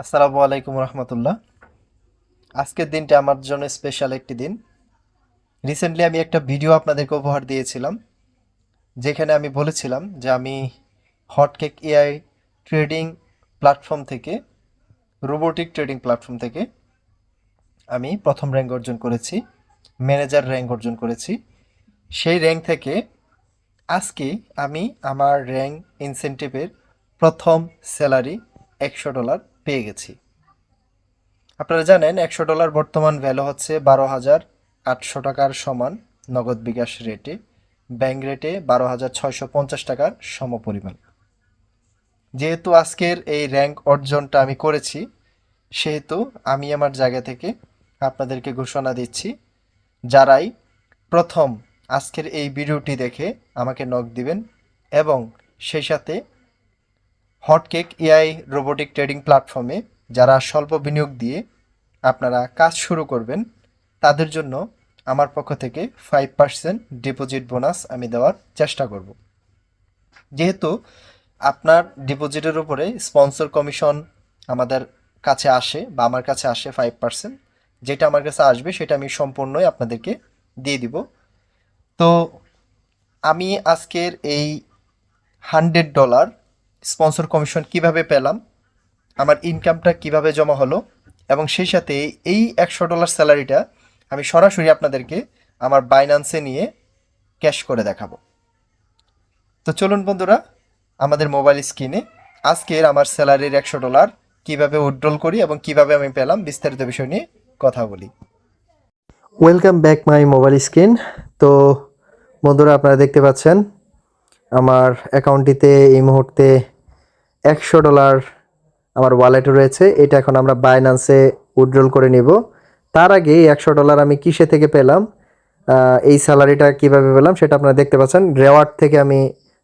আসসালামু আলাইকুম রহমতুল্লাহ। আজকের দিনটা আমার জন্য স্পেশাল একটি দিন। রিসেন্টলি আমি একটা ভিডিও আপনাদেরকে উপহার দিয়েছিলাম, যেখানে আমি বলেছিলাম যে আমি হটকেক এআই ট্রেডিং প্ল্যাটফর্ম থেকে রোবোটিক ট্রেডিং প্ল্যাটফর্ম থেকে আমি প্রথম র্যাঙ্ক অর্জন করেছি ম্যানেজার র্যাঙ্ক অর্জন করেছি। সেই র্যাঙ্ক থেকে আজকে আমি আমার র্যাঙ্ক ইনসেন্টিভের প্রথম স্যালারি একশো ডলার পেয়ে গেছি। আপনারা জানেন, একশো ডলার বর্তমান ভ্যালু হচ্ছে বারো হাজার আটশো টাকার সমান নগদ বিকাশ রেটে ব্যাংক রেটে বারো হাজার ছয়শো পঞ্চাশ টাকার সমপরিমাণ। যেহেতু আজকের এই র্যাঙ্ক অর্জনটা আমি করেছি, সেহেতু আমি আমার জায়গা থেকে আপনাদেরকে ঘোষণা দিচ্ছি, যারাই প্রথম আজকের এই ভিডিওটি দেখে আমাকে নক দিবেন এবং সেই সাথে হটকেক এআই রোবোটিক ট্রেডিং প্ল্যাটফর্মে যারা স্বল্প বিনিয়োগ দিয়ে আপনারা কাজ শুরু করবেন, তাদের জন্য আমার পক্ষ থেকে ফাইভ পার্সেন্ট ডিপোজিট বোনাস আমি দেওয়ার চেষ্টা করব। যেহেতু আপনার ডিপোজিটের উপরে স্পন্সর কমিশন আমাদের কাছে আসে বা আমার কাছে আসে ফাইভ পার্সেন্ট যেটা আমার কাছে আসবে সেটা আমি সম্পূর্ণই আপনাদেরকে দিয়ে দিব। তো আমি আজকের এই হান্ড্রেড ডলার স্পন্সর কমিশন কীভাবে পেলাম, আমার ইনকামটা কীভাবে জমা হলো, এবং সেই সাথে এই একশো ডলার স্যালারিটা আমি সরাসরি আপনাদেরকে আমার বাইন্যান্সে নিয়ে ক্যাশ করে দেখাবো। তো চলুন বন্ধুরা, আমাদের মোবাইল স্ক্রিনে আজকের আমার স্যালারির একশো ডলার কীভাবে উইথড্রল করি এবং কীভাবে আমি পেলাম বিস্তারিত বিষয় নিয়ে কথা বলি। Welcome back my mobile screen তো বন্ধুরা, আপনারা দেখতে পাচ্ছেন আমার অ্যাকাউন্টটিতে এই মুহূর্তে একশো ডলার আমার ওয়ালেটে রয়েছে। এটা এখন আমরা বাইনান্সে উইথড্রল করে নিব। তার আগে একশো ডলার আমি কিসে থেকে পেলাম? এই স্যালারিটা কীভাবে পেলাম সেটা আপনারা দেখতে পাচ্ছেন। রেওয়ার্ড থেকে আমি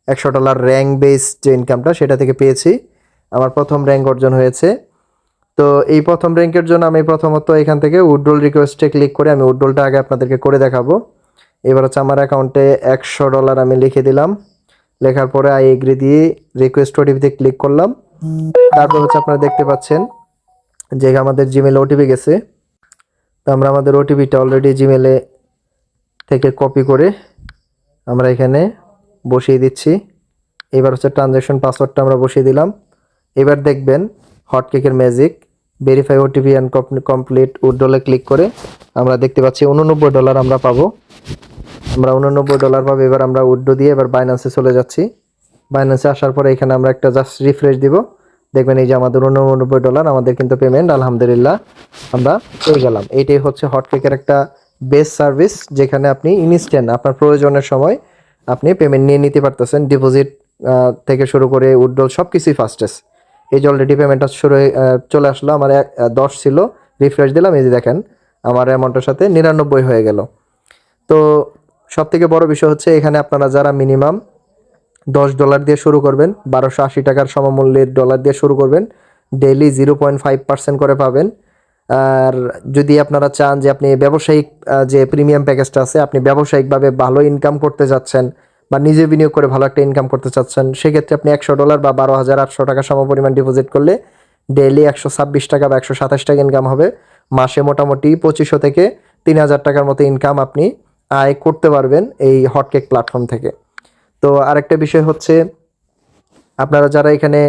একশো ডলার র্যাঙ্ক বেস যে ইনকামটা সেটা থেকে পেয়েছি। আমার প্রথম র্যাঙ্ক অর্জন হয়েছে। তো এই প্রথম র্যাঙ্কের জন্য আমি প্রথমত এখান থেকে উইথড্রল রিকোয়েস্টে ক্লিক করে আমি উইথড্রলটা আগে আপনাদেরকে করে দেখাবো। এবার হচ্ছে আমার অ্যাকাউন্টে একশো ডলার আমি লিখে দিলাম। লেখার পরে আই এগ্রি দিয়ে রিকোয়েস্ট ওটিপিতে ক্লিক করলাম। তারপর হচ্ছে আপনারা দেখতে পাচ্ছেন যে আমাদের জিমেল ওটিপি গেছে। তো আমরা আমাদের ওটিপিটা অলরেডি জিমেলে থেকে কপি করে আমরা এখানে বসিয়ে দিচ্ছি। এবার হচ্ছে ট্রানজ্যাকশন পাসওয়ার্ডটা আমরা বসিয়ে দিলাম। এবার দেখবেন হটকেকের magic verify OTP and complete উইথড্রলে click করে আমরা দেখতে পাচ্ছি উননব্বই ডলার আমরা পাবো। আমরা উননব্বই ডলার পাবো, এবার আমরা উড্ডো দিয়ে এবার বাইন্যান্সে চলে যাচ্ছি। বাইন্যান্সে আসার পরে এখানে আমরা একটা জাস্ট রিফ্রেশ দিব। দেখবেন এই যে আমাদের উননব্বই ডলার আমাদের কিন্তু পেমেন্ট আলহামদুলিল্লাহ, আমরা পেয়ে গেলাম। এইটাই হচ্ছে হটকেকের একটা বেস্ট সার্ভিস যেখানে আপনি ইনস্ট্যান্ট আপনার প্রয়োজনের সময় আপনি পেমেন্ট নিয়ে নিতে পারতেছেন ডিপোজিট থেকে শুরু করে উইথড্রল সব কিছুই ফাস্টেস্ট এই যে অলরেডি পেমেন্টটা শুরু চলে আসলো, আমার দশ ছিল রিফ্রেশ দিলাম, এই যে দেখেন, আমার অ্যামাউন্টের সাথে নিরানব্বই হয়ে গেল। তো সব থেকে বড় বিষয় হচ্ছে এখানে আপনারা যারা মিনিমাম দশ ডলার দিয়ে শুরু করবেন, বারোশো আশি টাকার সমমূল্যের ডলার দিয়ে শুরু করবেন daily zero point five percent করে পাবেন। আর যদি আপনারা চান যে আপনি ব্যবসায়িক যে প্রিমিয়াম প্যাকেজটা আছে, আপনি ব্যবসায়িকভাবে ভালো ইনকাম করতে যাচ্ছেন বা নিজে বিনিয়োগ করে ভালো একটা ইনকাম করতে চাচ্ছেন, সেক্ষেত্রে আপনি একশো ডলার বা বারো হাজার আটশো টাকা সমপরিমাণ ডিপোজিট করলে ডেইলি একশো ছাব্বিশ টাকা বা একশো সাতাশ টাকা ইনকাম হবে। মাসে মোটামুটি পঁচিশশো থেকে তিন হাজার টাকার মতো ইনকাম আপনি আয় করতে পারবেন এই হটকেক প্ল্যাটফর্ম থেকে। তো আরেকটা বিষয় হচ্ছে, আপনারা যারা এখানে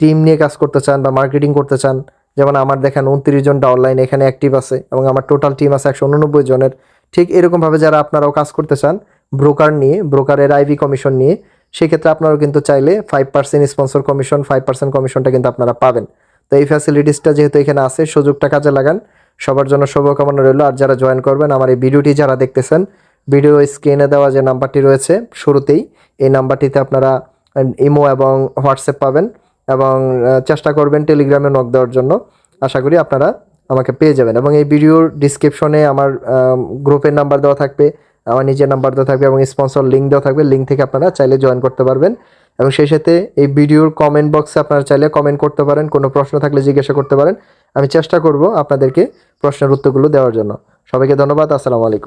টিম নিয়ে কাজ করতে চান বা মার্কেটিং করতে চান, যেমন আমার দেখেন উনত্রিশ জনটা অনলাইন এখানে অ্যাক্টিভ আছে এবং আমার টোটাল টিম আছে একশো উননব্বই জনের, ঠিক এরকমভাবে যারা আপনারাও কাজ করতে চান ব্রোকার নিয়ে ব্রোকারের আইভি কমিশন নিয়ে, সেক্ষেত্রে আপনারাও কিন্তু চাইলে five percent sponsor commission five percent কমিশনটা কিন্তু আপনারা পাবেন। তো এই ফ্যাসিলিটিসটা যেহেতু এখানে আছে, সুযোগটা কাজে লাগান। সবার জন্য শুভকামনা রইল। আর যারা জয়েন করবেন, আমার এই ভিডিওটি যারা দেখতেছেন ভিডিও স্ক্রিনে দেওয়া যে নাম্বারটি রয়েছে, শুরুতেই এই নাম্বারটিতে আপনারা ইমো এবং হোয়াটসঅ্যাপ পাবেন এবং চেষ্টা করবেন টেলিগ্রামে নক দেওয়ার জন্য। আশা করি আপনারা আমাকে পেয়ে যাবেন। এবং এই ভিডিওর ডিসক্রিপশনে আমার গ্রুপের নাম্বার দেওয়া থাকবে, আমার নিজের নাম্বার দেওয়া থাকবে এবং স্পন্সর লিঙ্ক দেওয়া থাকবে। লিঙ্ক থেকে আপনারা চাইলে জয়েন করতে পারবেন। এবং সেই সাথে এই ভিডিওর কমেন্ট বক্সে আপনারা চাইলে কমেন্ট করতে পারেন, কোনো প্রশ্ন থাকলে জিজ্ঞাসা করতে পারেন। আমি চেষ্টা করব আপনাদেরকে প্রশ্নের উত্তরগুলো দেওয়ার জন্য। সবাইকে ধন্যবাদ, আসসালামু আলাইকুম।